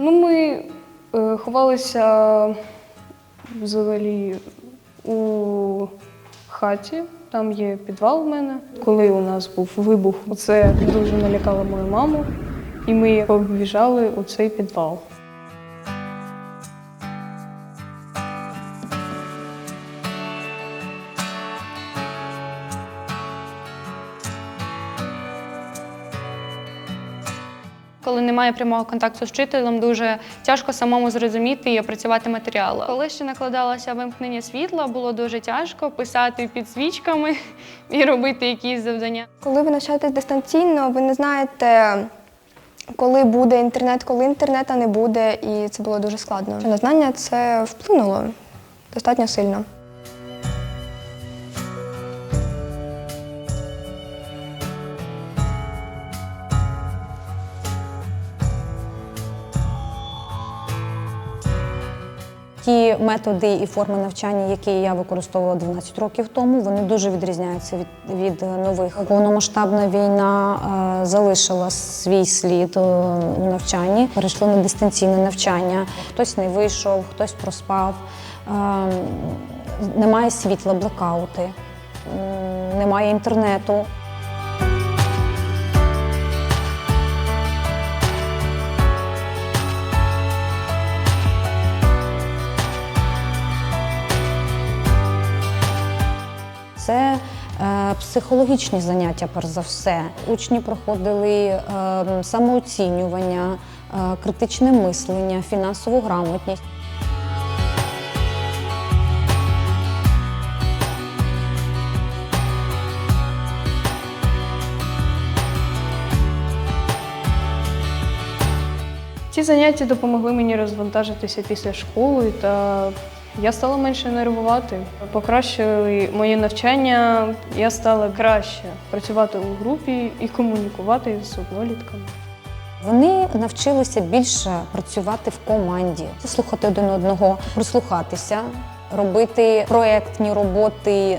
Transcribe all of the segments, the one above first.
Ну, ми е, ховалися взагалі у хаті. Там є підвал в мене. Коли у нас був вибух, це дуже налякало мою маму, і ми побіжали у цей підвал. Коли немає прямого контакту з вчителем, дуже тяжко самому зрозуміти і опрацювати матеріал. Коли ще накладалося вимкнення світла, було дуже тяжко писати під свічками і робити якісь завдання. Коли ви навчаєтесь дистанційно, ви не знаєте, коли буде інтернет, коли інтернету не буде, і це було дуже складно. На знання це вплинуло достатньо сильно. Ті методи і форми навчання, які я використовувала 12 років тому, вони дуже відрізняються від, від нових. Повномасштабна війна е, залишила свій слід е, у навчанні. Перейшли на дистанційне навчання. Хтось не вийшов, хтось проспав. Е, немає світла, блекаути, м, немає інтернету. Це е, психологічні заняття, перш за все. Учні проходили е, самооцінювання, е, критичне мислення, фінансову грамотність. Ці заняття допомогли мені розвантажитися після школи, та я стала менше нервувати. Покращили моє навчання, я стала краще працювати у групі і комунікувати з однолітками. Вони навчилися більше працювати в команді, слухати один одного, прислухатися, робити проектні роботи е,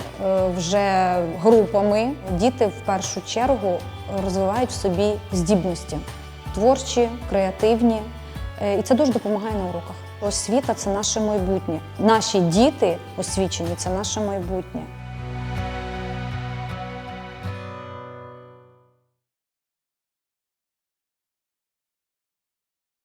вже групами. Діти в першу чергу розвивають в собі здібності творчі, креативні, Е, і це дуже допомагає на уроках. Освіта це наше майбутнє. Наші діти освічені це наше майбутнє.